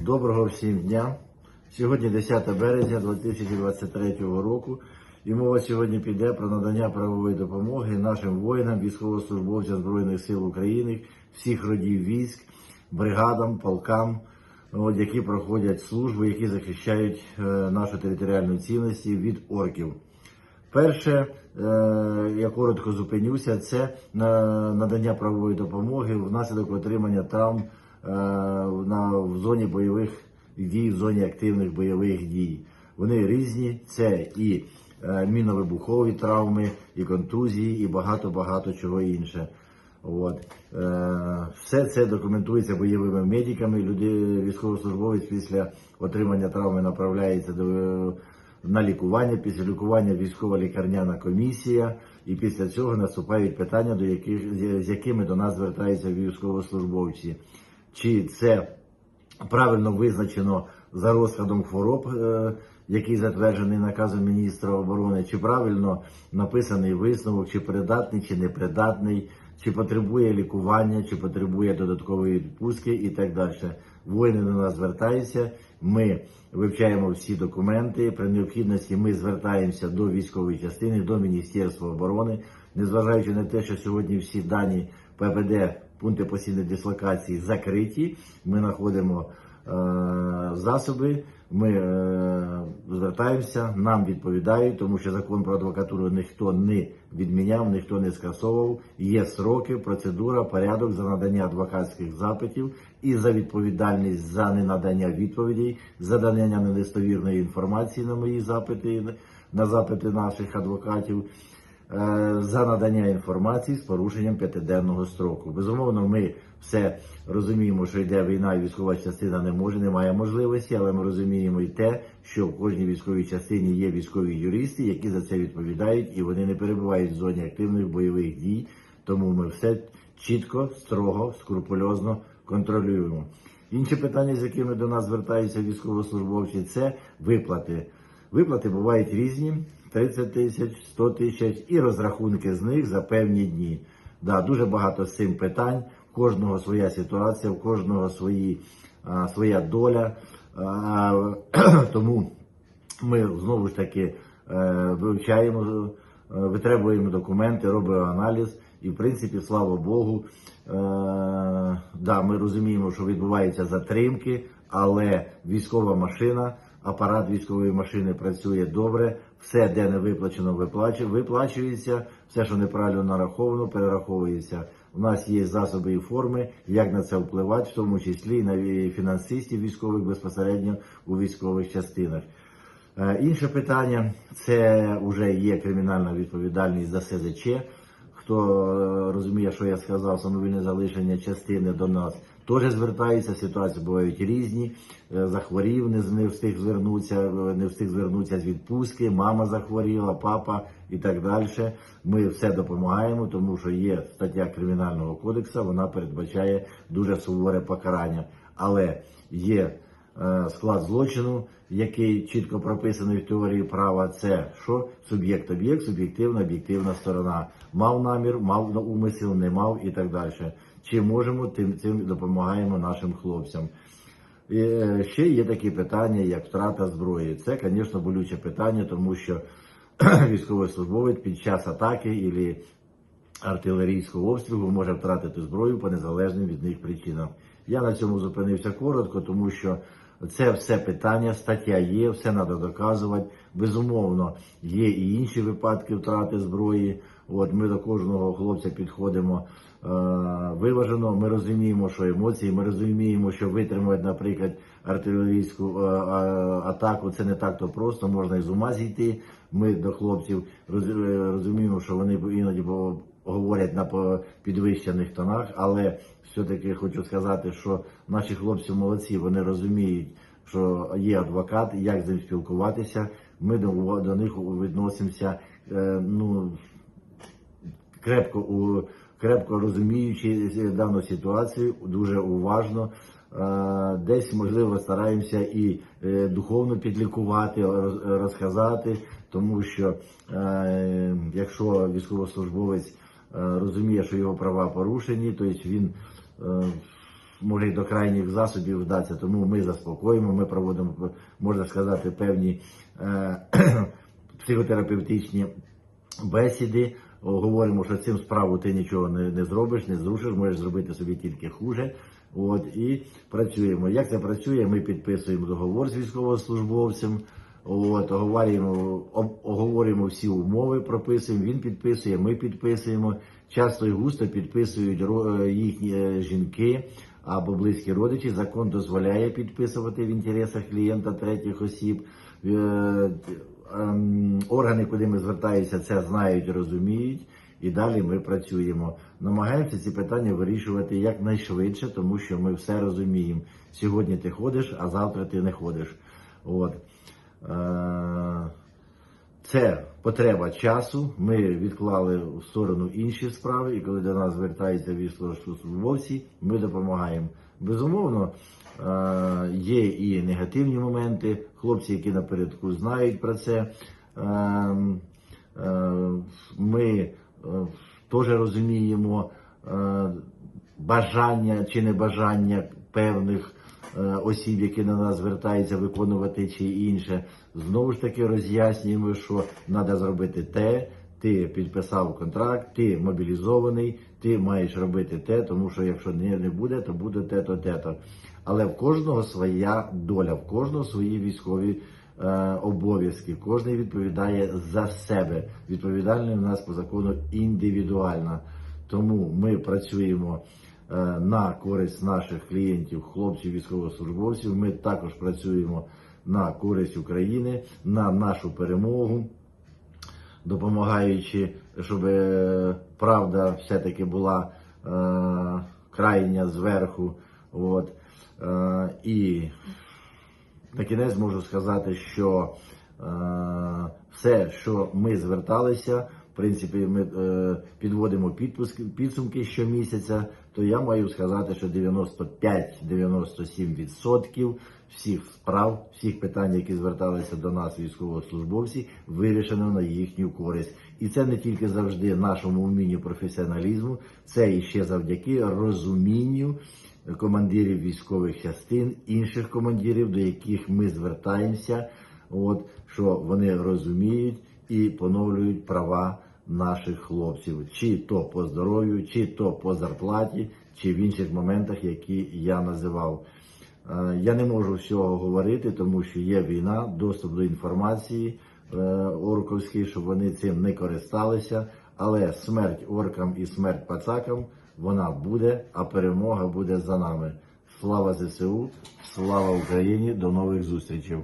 Доброго всім дня. Сьогодні 10 березня 2023 року. І мова сьогодні піде про надання правової допомоги нашим воїнам, військовослужбовцям Збройних сил України, всіх родів військ, бригадам, полкам, от, які проходять службу, які захищають е, нашу територіальну цінність від орків. Перше, е, я коротко зупинюся, це на- надання правової допомоги внаслідок отримання травм е, на, в зоні бойових дій, в зоні активних бойових дій. Вони різні, це і е, міновибухові травми, і контузії, і багато-багато чого інше. От. Е, все це документується бойовими медиками. Люди, військовослужбовець після отримання травми направляється до на лікування. Після лікування військова лікарняна комісія, і після цього наступають питання, до яких з якими до нас звертаються військовослужбовці. Чи це правильно визначено за розкладом хвороб, е, який затверджений наказом міністра оборони, чи правильно написаний висновок, чи придатний, чи непридатний, чи потребує лікування, чи потребує додаткової відпустки і так далі. Воїни до нас звертаються. Ми вивчаємо всі документи. При необхідності ми звертаємося до військової частини, до Міністерства оборони, незважаючи на те, що сьогодні всі дані ППД пункти постійної дислокації закриті. Ми знаходимо е, засоби, ми е, звертаємося, нам відповідають, тому що закон про адвокатуру ніхто не відміняв, ніхто не скасовував. Є сроки, процедура, порядок за надання адвокатських запитів і за відповідальність за ненадання відповідей, за надання недостовірної інформації на мої запити, на запити наших адвокатів. Е, за надання інформації з порушенням п'ятиденного строку. Безумовно, ми все розуміємо, що йде війна, і військова частина не може, немає можливості, але ми розуміємо і те, що в кожній військовій частині є військові юристи, які за це відповідають, і вони не перебувають в зоні активних бойових дій. Тому ми все чітко, строго, скрупульозно контролюємо. Інші питання, з якими до нас звертаються військовослужбовці, це виплати. Виплати бувають різні: 30 тисяч, 100 тисяч і розрахунки з них за певні дні. Да, дуже багато з цим питань. В кожного своя ситуація, в кожного свої, а, своя доля. А, тому ми знову ж таки е, вивчаємо, е, витребуємо документи, робимо аналіз. І, в принципі, слава Богу, е, да, ми розуміємо, що відбуваються затримки, але військова машина, апарат військової машини працює добре. Все, де не виплачено, виплачується, все, що неправильно нараховано, перераховується. У нас є засоби і форми, як на це впливати, в тому числі і на фінансистів військових безпосередньо у військових частинах. Е, Інше питання це вже є кримінальна відповідальність за СЗЧ. Хто е, розуміє, що я сказав, самовільне залишення частини до нас теж звертаються. Ситуації бувають різні. Е, Захворів, не, встиг звернутися, е, не встиг звернутися з відпустки. Мама захворіла, папа і так далі. Ми все допомагаємо, тому що є стаття кримінального кодексу, вона передбачає дуже суворе покарання. Але є е, склад злочину, який чітко прописаний в теорії права, це що суб'єкт об'єкт, суб'єктивна, об'єктивна сторона. Мав намір, мав умисел, не мав і так далі. Чи можемо, тим цим допомагаємо нашим хлопцям. І, е, ще є такі питання, як втрата зброї. Це, звісно, болюче питання, тому що військовослужбовець під час атаки і артилерійського обстрілу може втратити зброю по незалежним від них причинам. Я на цьому зупинився коротко, тому що це все питання, стаття є, все треба доказувати. Безумовно, є і інші випадки втрати зброї. От ми до кожного хлопця підходимо виважено. Ми розуміємо, що емоції, ми розуміємо, що витримати, наприклад, артилерійську е, е, атаку це не так то просто, можна і з ума зійти. Ми до хлопців е, розуміємо, що вони іноді говорять на підвищених тонах, але все-таки хочу сказати, що наші хлопці молодці, вони розуміють, що є адвокат, як з ним спілкуватися. Ми до, них відносимося е, ну, крепко, у, крепко розуміючи дану ситуацію, дуже уважно. Е, Десь, можливо, стараємося і е, духовно підлікувати, роз- розказати, тому що е, якщо військовослужбовець розуміє, що його права порушені, то він е, могли до крайніх засобів вдатися. Тому ми заспокоїмо, ми проводимо, можна сказати, певні психотерапевтичні бесіди. Говоримо, що цим справу ти нічого не, не зробиш, не зрушиш, можеш зробити собі тільки хуже. От і працюємо. Як це працює? Ми підписуємо договор з військовослужбовцем. От, оговорюємо, оговорюємо всі умови, прописуємо. Він підписує, ми підписуємо. Часто і густо підписують е, їхні е, жінки або близькі родичі. Закон дозволяє підписувати в інтересах клієнта третіх осіб. Ем, Органи, куди ми звертаємося, це знають, розуміють. І далі ми працюємо. Намагаємося ці питання вирішувати якнайшвидше, тому що ми все розуміємо. Сьогодні ти ходиш, а завтра ти не ходиш. От. Е, Це потреба часу. Ми відклали в сторону інші справи, і коли до нас звертаються військовослужбовці, ми допомагаємо. Безумовно, є і негативні моменти. Хлопці, які напередку знають про це. Е, е, Ми е, теж розуміємо е, бажання чи небажання певних е, осіб, які на нас звертаються виконувати чи інше. Знову ж таки роз'яснюємо, що треба зробити те. Ти підписав контракт, ти мобілізований, ти маєш робити те, тому що якщо не, не буде, то буде те-то, те-то. Але в кожного своя доля, в кожного свої військові е, обов'язки. Кожен відповідає за себе. Відповідальність у нас по закону індивідуальна. Тому ми працюємо е, на користь наших клієнтів, хлопців, військовослужбовців. Ми також працюємо на користь України, на нашу перемогу, допомагаючи, щоб е, правда все-таки була е, крайня зверху. От. Е, і на кінець можу сказати, що е, все, що ми зверталися, в принципі, ми е, підводимо підпуски, підсумки щомісяця, то я маю сказати, що 95-97% всіх справ, всіх питань, які зверталися до нас, військовослужбовці, вирішено на їхню користь. І це не тільки завжди нашому вмінню професіоналізму, це і ще завдяки розумінню командирів військових частин, інших командирів, до яких ми звертаємося, от що вони розуміють і поновлюють права наших хлопців, чи то по здоров'ю, чи то по зарплаті, чи в інших моментах, які я називав. Е, Я не можу всього говорити, тому що є війна, доступ до інформації орковській, орковський, щоб вони цим не користалися. Але смерть оркам і смерть пацакам вона буде, а перемога буде за нами. Слава ЗСУ, слава Україні! До нових зустрічей!